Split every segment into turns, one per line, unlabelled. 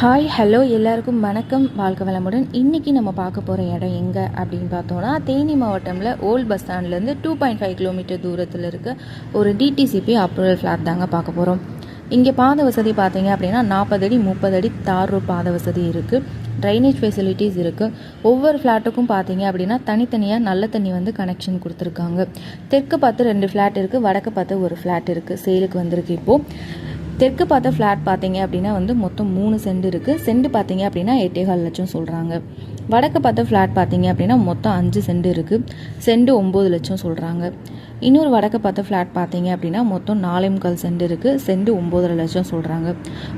Hi hello எல்லாருக்கும் வணக்கம். வாழ்க வளமுடன். இன்றைக்கி நம்ம பார்க்க போகிற இடம் எங்கே அப்படின்னு பார்த்தோன்னா தேனி மாவட்டமில் ஓல்ட் பஸ் ஸ்டாண்ட்லேருந்து டூ பாயிண்ட் ஃபைவ் கிலோமீட்டர் தூரத்தில் இருக்க ஒரு டிடிசிபி அப்ரூவல் ஃப்ளாட் தாங்க பார்க்க போகிறோம் இங்கே பாத வசதி பார்த்தீங்க அப்படின்னா நாற்பது அடி முப்பது அடி தார் ரோட் பாத வசதி இருக்குது ட்ரைனேஜ் ஃபெசிலிட்டிஸ் இருக்குது ஒவ்வொரு ஃப்ளாட்டுக்கும் பார்த்தீங்க அப்படின்னா தனித்தனியாக நல்ல தண்ணி வந்து கனெக்ஷன் கொடுத்துருக்காங்க. தெற்கு பார்த்து ரெண்டு ஃப்ளாட் இருக்குது வடக்கு பார்த்து ஒரு ஃப்ளாட் இருக்குது சேலுக்கு வந்திருக்கு இப்போது தெற்கு பார்த்த ஃப்ளாட் பார்த்தீங்க அப்படின்னா வந்து மொத்தம் மூணு சென்ட் இருக்குது சென்ட் பார்த்தீங்க அப்படின்னா எட்டேகால் லட்சம் சொல்கிறாங்க வடக்கு பார்த்த ஃப்ளாட் பார்த்தீங்க அப்படின்னா மொத்தம் அஞ்சு சென்ட் இருக்குது சென்ட் ஒம்பது லட்சம் சொல்கிறாங்க இன்னொரு வடக்கு பார்த்த ஃப்ளாட் பார்த்தீங்க அப்படின்னா மொத்தம் நாலே முக்கால் சென்ட் இருக்குது சென்ட் ஒம்போதரை லட்சம் சொல்கிறாங்க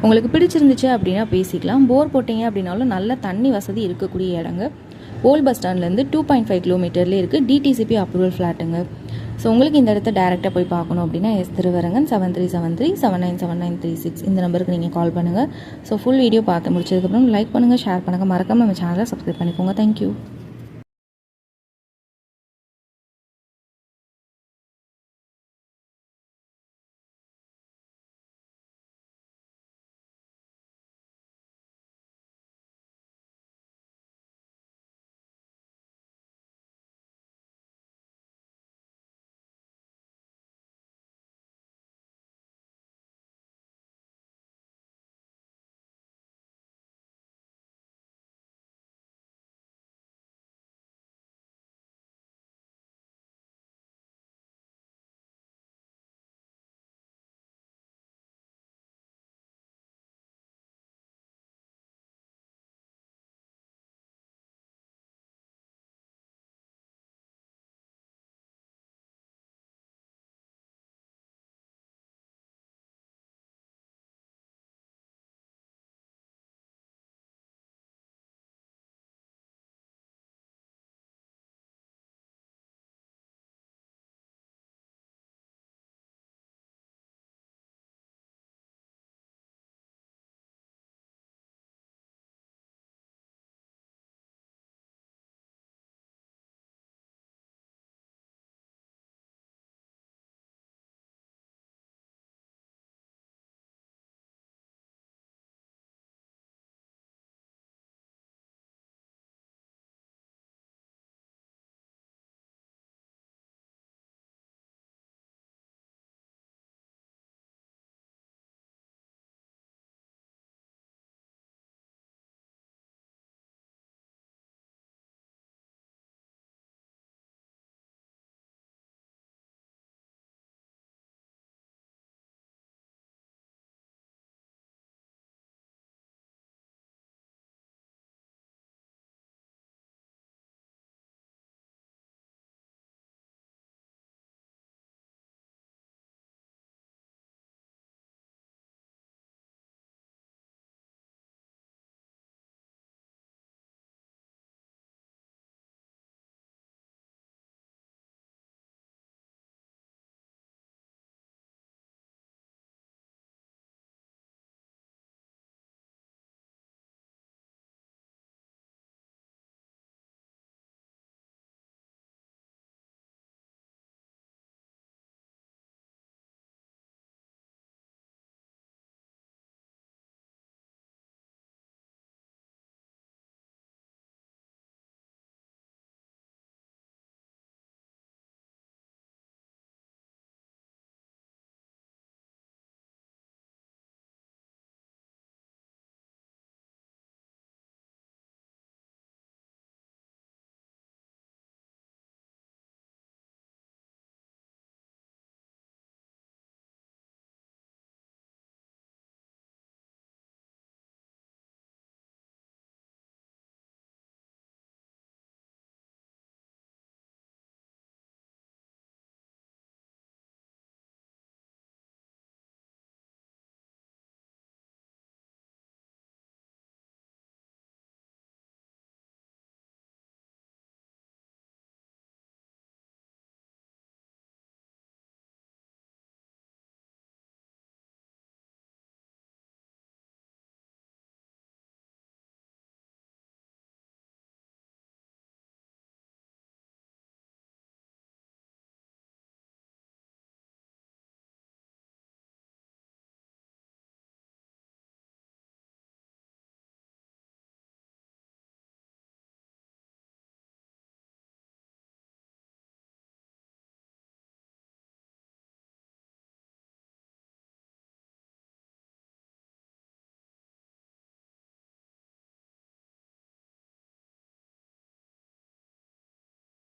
உங்களுக்கு பிடிச்சிருந்துச்சு அப்படின்னா பேசிக்கலாம். போர் போட்டிங்க அப்படின்னாலும் நல்ல தண்ணி வசதி இருக்கக்கூடிய இடங்க. ஓல்ட் பஸ் ஸ்டாண்ட்லேருந்து டூ பாயிண்ட் ஃபைவ் கிலோமீட்டர்லேயே இருக்குது டிடிசிபி அப்ரூவல் ஃப்ளாட்டுங்க ஸோ உங்களுக்கு இந்த இடத்த டேரெக்டாக போய் பார்க்கணும் அப்படின்னா S Thiruvarangan seven three seven three seven nine seven nine three six இந்த நம்பருக்கு நீங்கள் கால் பண்ணுங்கள் ஸோ ஃபுல் வீடியோ பார்த்து முடிச்சதுக்கப்புறம் லைக் பண்ணுங்கள் ஷேர் பண்ணுங்கள் மறக்காமல் நம்ம சேனலை சப்ஸ்கிரைப் பண்ணிக்கோங்க. தேங்க்யூ